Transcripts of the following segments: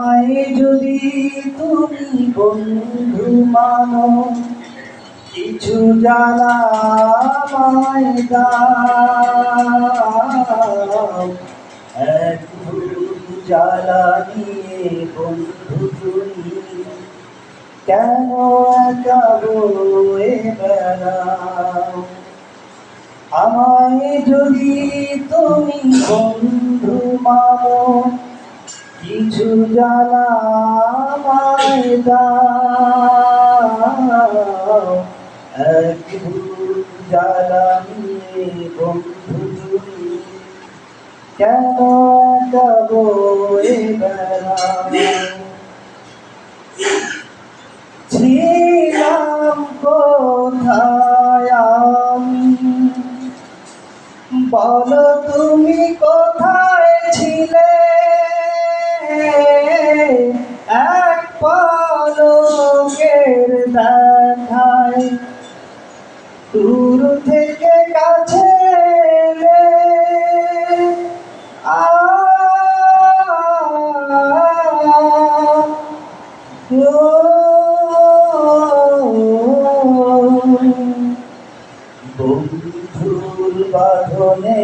আয় যদি তুমি বন্ধু মানো, কিছু জানা এক জ্বালা নিয়ে বন্ধু তুমি কেন একা বয়ে আমায় যদি তুমি বন্ধু মানো দাও এক জ্বালা নিয়ে কেন যাব এ বেড়াও ছিলাম কোথায় আমি বলো তুমি কোথায়? এক পলকের দেখায়। দূর থেকে কাছে বন্ধুর বাঁধনে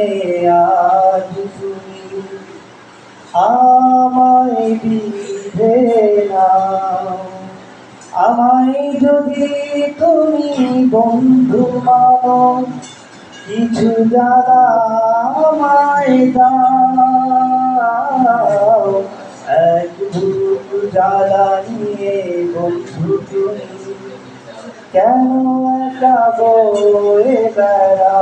আজ তুমি আমায় বিধে আমায় যদি তুমি বন্ধু মানো কিছু জানা আমায় দাও, এক ভুল জ্বালা নিয়ে বন্ধু তুমি, কেন একা বয়ে বেড়া